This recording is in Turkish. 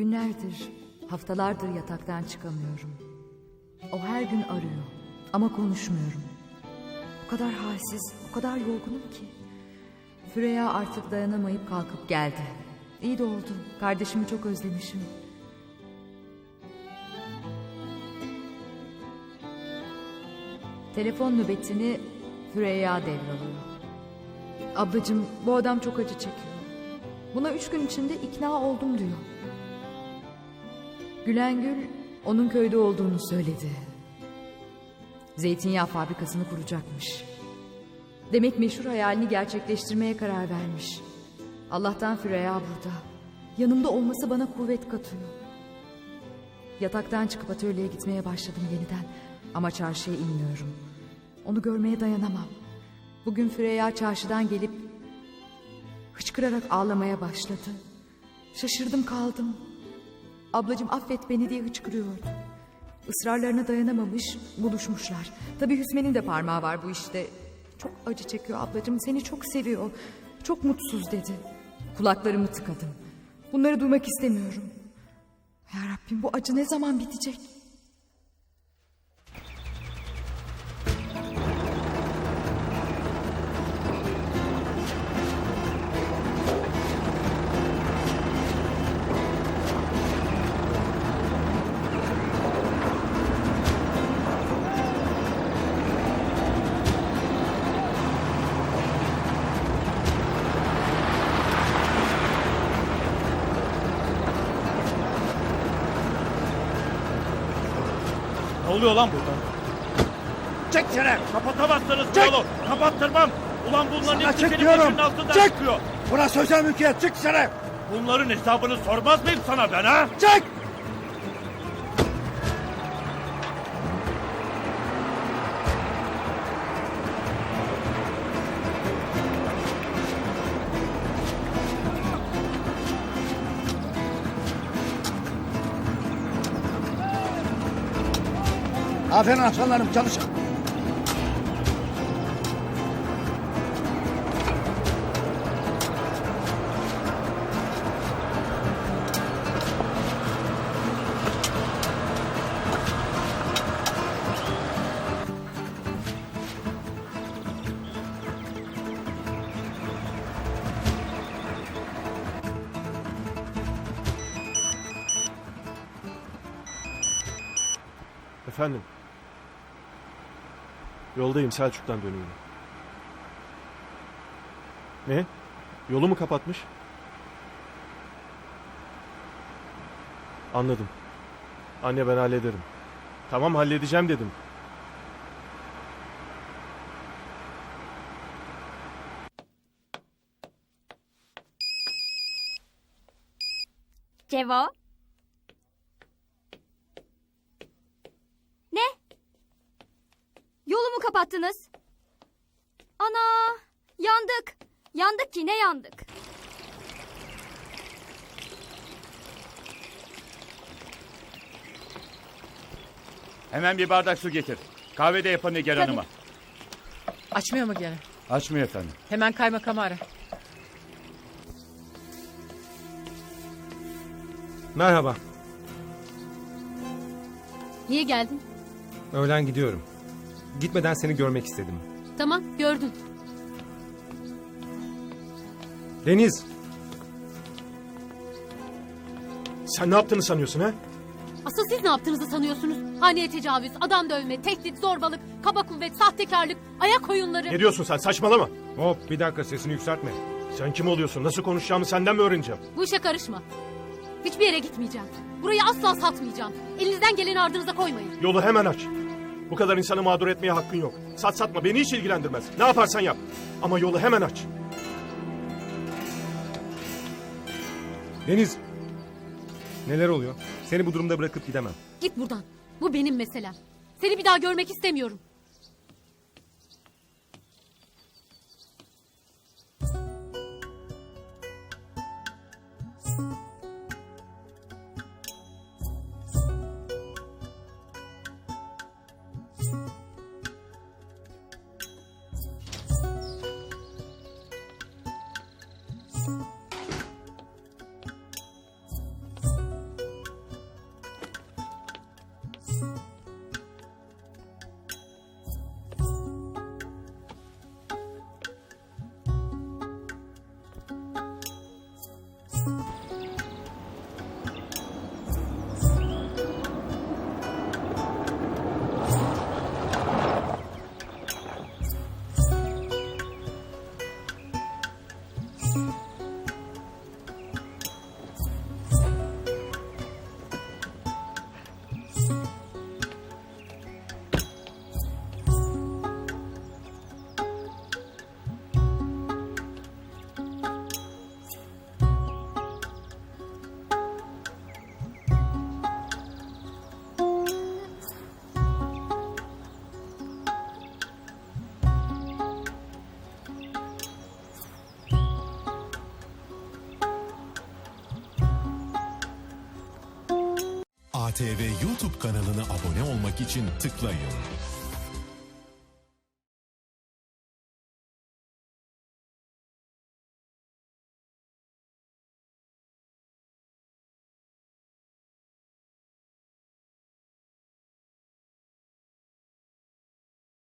Günlerdir, haftalardır yataktan çıkamıyorum. O her gün arıyor ama konuşmuyorum. O kadar halsiz, o kadar yorgunum ki. Füreya artık dayanamayıp kalkıp geldi. İyi de oldu. Kardeşimi çok özlemişim. Telefon nöbetini Füreya devralıyor. Ablacığım bu adam çok acı çekiyor. Buna üç gün içinde ikna oldum diyor. Gülengül onun köyde olduğunu söyledi. Zeytinyağı fabrikasını kuracakmış. Demek meşhur hayalini gerçekleştirmeye karar vermiş. Allah'tan Füreya burada. Yanımda olması bana kuvvet katıyor. Yataktan çıkıp atölyeye gitmeye başladım yeniden. Ama çarşıya inmiyorum. Onu görmeye dayanamam. Bugün Füreya çarşıdan gelip hıçkırarak ağlamaya başladı. Şaşırdım kaldım. Ablacığım affet beni diye hıçkırıyordu. Israrlarına dayanamamış, buluşmuşlar. Tabii Hüsmen'in de parmağı var bu işte. Çok acı çekiyor ablacığım, seni çok seviyor. Çok mutsuz dedi. Kulaklarımı tıkadım. Bunları duymak istemiyorum. Ya Rabbim bu acı ne zaman bitecek? Ne oluyor lan burada? Çek seni. Kapatamazsınız Çek! yolu. Kapattırmam. Ulan bunların Sana hepsi çek senin diyorum. altından Çek! çıkıyor. Burası özel mülkiyet. Çık seni. Bunların hesabını sormaz mıyım sana ben ha? Çek. Aferin aslanlarım çalışın. Efendim. Yoldayım Selçuk'tan dönüyorum. Ne? Yolu mu kapatmış? Anladım. Anne ben hallederim. Tamam halledeceğim dedim. Cevo. Ne? Yolu mu kapattınız? Ana! Yandık. Yandık ki ne yandık? Hemen bir bardak su getir. Kahve de yapın Nigar Tabii. Hanım'a. Açmıyor mu gene? Açmıyor efendim. Hemen kaymakamı ara. Merhaba. Niye geldin? Öğlen gidiyorum. Gitmeden seni görmek istedim. Tamam gördün. Deniz, Sen ne yaptığını sanıyorsun ha? Asıl siz ne yaptığınızı sanıyorsunuz? Haneye tecavüz, adam dövme, tehdit, zorbalık, kaba kuvvet, sahtekarlık, ayak oyunları. Ne diyorsun sen saçmalama. hop bir dakika sesini yükseltme. Sen kim oluyorsun? Nasıl konuşacağımı senden mi öğreneceğim? Bu işe karışma. Hiçbir yere gitmeyeceğim. Burayı asla satmayacağım. Elinizden geleni ardınıza koymayın. Yolu hemen aç. Bu kadar insanı mağdur etmeye hakkın yok. Sat satma beni hiç ilgilendirmez. Ne yaparsan yap. Ama yolu hemen aç. Deniz, neler oluyor? Seni bu durumda bırakıp gidemem. Git buradan. Bu benim meselem. Seni bir daha görmek istemiyorum. ATV YouTube kanalına abone olmak için tıklayın.